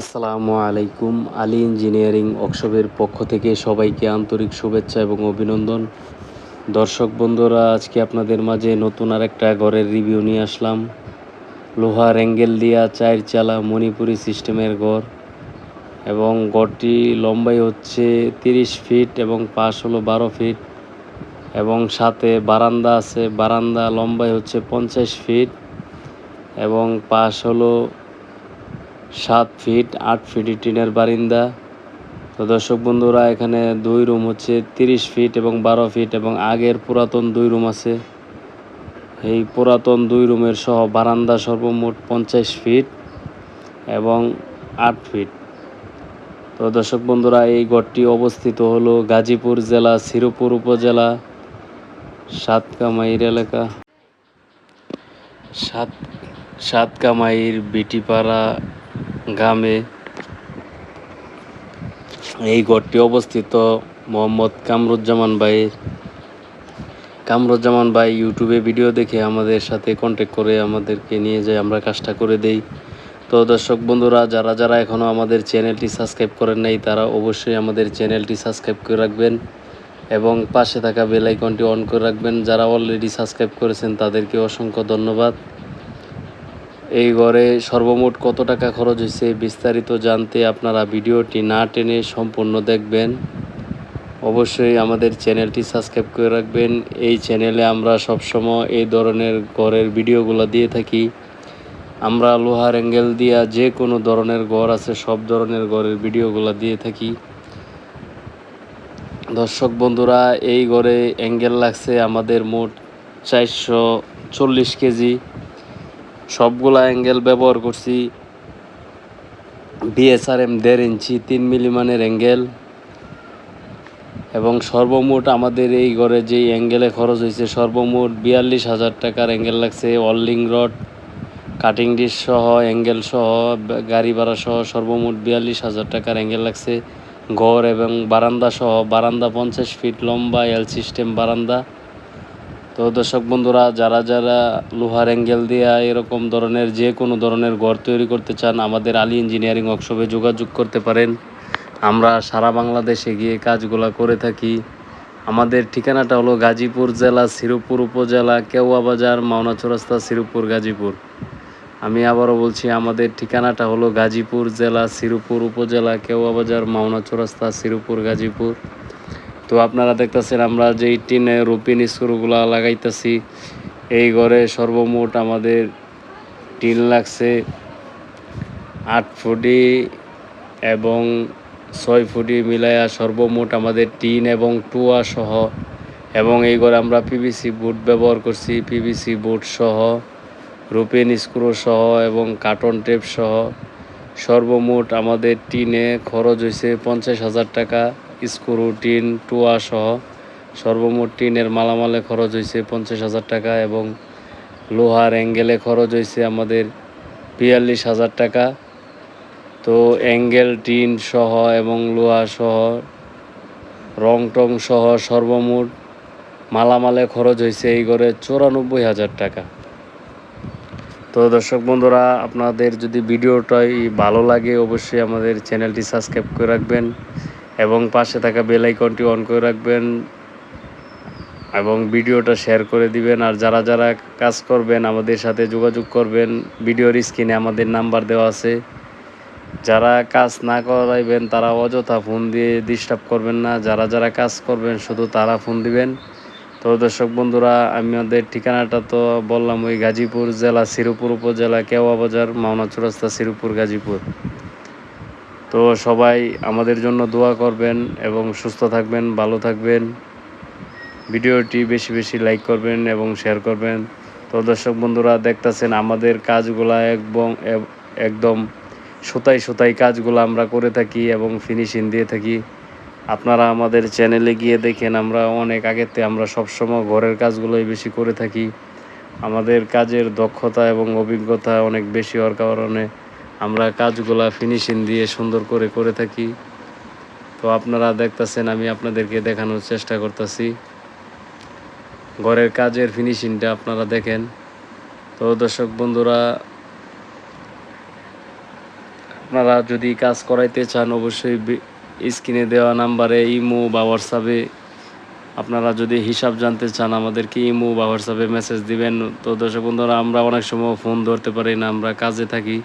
আসসালামু আলাইকুম। আলী ইঞ্জিনিয়ারিং ওয়ার্কশপের পক্ষ থেকে সবাইকে আন্তরিক শুভেচ্ছা এবং অভিনন্দন। দর্শক বন্ধুরা, আজকে আপনাদের মাঝে নতুন আর একটা ঘরের রিভিউ নিয়ে আসলাম। লোহার অ্যাঙ্গেল দিয়া চার চালা মণিপুরি সিস্টেমের ঘর এবং ঘরটি লম্বাই হচ্ছে তিরিশ ফিট এবং পাশ হলো বারো ফিট এবং সাথে বারান্দা আছে। বারান্দা লম্বাই হচ্ছে পঞ্চাশ ফিট এবং পাশ হলো সাত ফিট আট ফিট টিনের বারিন্দা। তো দর্শক বন্ধুরা, এখানে দুই রুম হচ্ছে, তিরিশ ফিট এবং বারো ফিট এবং আগের পুরাতন দুই রুম আছে। এই পুরাতন দুই রুমের সহ বারান্দা সর্বমোট পঞ্চাশ ফিট এবং আট ফিট তো দর্শক বন্ধুরা, এই ঘরটি অবস্থিত হলো গাজীপুর জেলা শ্রীপুর উপজেলা, সাতকামাইর এলাকা। সাত, সাতকামাইর বিটিপাড়া গ্রামে। এই ঘরটি অবস্থিত মোহাম্মদ কামরুজ্জামান ভাইয়ের। কামরুজ্জামান ভাই ইউটিউবে ভিডিও দেখে আমাদের সাথে কন্ট্যাক্ট করে আমাদেরকে নিয়ে যায়, আমরা কাজটা করে দেই। তো দর্শক বন্ধুরা, যারা যারা এখনও আমাদের চ্যানেলটি সাবস্ক্রাইব করেন নাই, তারা অবশ্যই আমাদের চ্যানেলটি সাবস্ক্রাইব করে রাখবেন এবং পাশে থাকা বেল আইকনটি অন করে রাখবেন। যারা অলরেডি সাবস্ক্রাইব করেছেন, তাদেরকে অসংখ্য ধন্যবাদ। এই ঘরে সর্বমোট কত টাকা খরচ হয়েছে বিস্তারিত জানতে আপনারা ভিডিওটি না টেনে সম্পূর্ণ দেখবেন। অবশ্যই আমাদের চ্যানেলটি সাবস্ক্রাইব করে রাখবেন। এই চ্যানেলে আমরা সবসময় এই ধরনের ঘরের ভিডিওগুলো দিয়ে থাকি। আমরা লোহার অ্যাঙ্গেল দিয়া যে কোনো ধরনের ঘর আছে, সব ধরনের ঘরের ভিডিওগুলো দিয়ে থাকি। দর্শক বন্ধুরা, এই ঘরে অ্যাঙ্গেল লাগছে আমাদের মোট চারশো চল্লিশ কেজি। সবগুলা অ্যাঙ্গেল ব্যবহার করছি। বিএসআরএম দেড় ইঞ্চি, তিন মিলিমানের অ্যাঙ্গেল এবং সর্বমোট আমাদের এই ঘরে যেই অ্যাঙ্গেলে খরচ হয়েছে, সর্বমোট বিয়াল্লিশ হাজার টাকার অ্যাঙ্গেল লাগছে। ওয়ার্লিং রড কাটিং ডিশ সহ অ্যাঙ্গেল সহ, গাড়ি ভাড়া সহ, সর্বমোট বিয়াল্লিশ হাজার টাকার অ্যাঙ্গেল লাগছে। ঘর এবং বারান্দা সহ, বারান্দা পঞ্চাশ ফিট লম্বা এল সিস্টেম বারান্দা। তো দর্শক বন্ধুরা, যারা যারা লোহার অ্যাঙ্গেল দেওয়া এরকম ধরনের যে কোনো ধরনের ঘর তৈরি করতে চান, আমাদের আলী ইঞ্জিনিয়ারিং ওয়ার্কশপে যোগাযোগ করতে পারেন। আমরা সারা বাংলাদেশে গিয়ে কাজগুলো করে থাকি। আমাদের ঠিকানাটা হলো গাজীপুর জেলা শ্রীপুর উপজেলা, কেওয়া বাজার মাওনা চৌরাস্তা শ্রীপুর গাজীপুর। আমি আবারও বলছি, আমাদের ঠিকানাটা হলো গাজীপুর জেলা শ্রীপুর উপজেলা, কেওয়া বাজার মাওনা চৌরাস্তা শ্রীপুর গাজীপুর। তো আপনারা দেখতেছেন আমরা যেই টিনে রুপিন স্ক্রুগুলো লাগাইতেছি, এই ঘরে সর্বমোট আমাদের টিন লাগছে আট ফুটি এবং ছয় ফুটি মিলাইয়া সর্বমোট আমাদের টিন এবং টুয়া সহ, এবং এই ঘরে আমরা পিভিসি বুট ব্যবহার করছি পিভিসি বুট সহ রুপিন স্ক্রু সহ এবং কার্টন টেপ সহ। সর্বমোট আমাদের টিনে খরচ হয়েছে পঞ্চাশ হাজার টাকা। স্ক্রু টিন টুয়া সহ সর্বমোট টিনের মালামালে খরচ হয়েছে পঞ্চাশ হাজার টাকা এবং লোহার অ্যাঙ্গেলে খরচ হয়েছে আমাদের বিয়াল্লিশ হাজার টাকা। তো অ্যাঙ্গেল, টিন সহ এবং লোহা সহ, রং টং সহ সর্বমোট মালামালে খরচ হয়েছে এই ঘরে চৌরানব্বই হাজার টাকা। তো দর্শক বন্ধুরা, আপনাদের যদি ভিডিওটাই ভালো লাগে, অবশ্যই আমাদের চ্যানেলটি সাবস্ক্রাইব করে রাখবেন। এবং পাশে থাকা বেল আইকনটি অন করে রাখবেন এবং ভিডিওটা শেয়ার করে দিবেন। আর যারা যারা কাজ করবেন, আমাদের সাথে যোগাযোগ করবেন, ভিডিওর স্ক্রিনে আমাদের নাম্বার দেওয়া আছে। যারা কাজ না করাইবেন, তারা অযথা ফোন দিয়ে ডিস্টার্ব করবেন না। যারা যারা কাজ করবেন, শুধু তারা ফোন দিবেন। তো দর্শক বন্ধুরা আমি আমাদের ঠিকানাটা তো বললাম ওই গাজীপুর জেলা শ্রীপুর উপজেলা কেওয়া বাজার, মাওনা চৌরাস্তা শ্রীপুর গাজীপুর। তো সবাই আমাদের জন্য দোয়া করবেন এবং সুস্থ থাকবেন, ভালো থাকবেন। ভিডিওটি বেশি বেশি লাইক করবেন এবং শেয়ার করবেন। তো দর্শক বন্ধুরা, দেখতেছেন আমাদের কাজগুলা একদম একদম সুতাই সুতাই কাজগুলো আমরা করে থাকি এবং ফিনিশিং দিয়ে থাকি। আপনারা আমাদের চ্যানেলে গিয়ে দেখেন, আমরা অনেক আগেতে আমরা সবসময় ঘরের কাজগুলোই বেশি করে থাকি। আমাদের কাজের দক্ষতা এবং অভিজ্ঞতা অনেক বেশি হওয়ার কারণে আমরা কাজগুলা ফিনিশিং দিয়ে সুন্দর করে করে থাকি। তো আপনারা দেখতেছেন, আমি আপনাদেরকে দেখানোর চেষ্টা করতেছি। ঘরের কাজের ফিনিশিংটা আপনারা দেখেন। তো দর্শক বন্ধুরা, আপনারা যদি কাজ করাইতে চান, অবশ্যই স্ক্রিনে দেওয়া নাম্বারে ইমো বা হোয়াটসঅ্যাপে আপনারা যদি হিসাব জানতে চান, আমাদেরকে ইমো বা হোয়াটসঅ্যাপে মেসেজ দিবেন। তো দর্শক বন্ধুরা, আমরা অনেক সময় ফোন ধরতে পারি না, আমরা কাজে থাকি।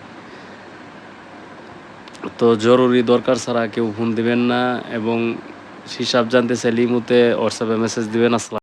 তো জরুরি দরকার ছাড়া কেউ ফোন দিবেন না এবং হিসাব জানতে চাইলে ইমুতে হোয়াটসঅ্যাপে মেসেজ দিবেন। আসলাম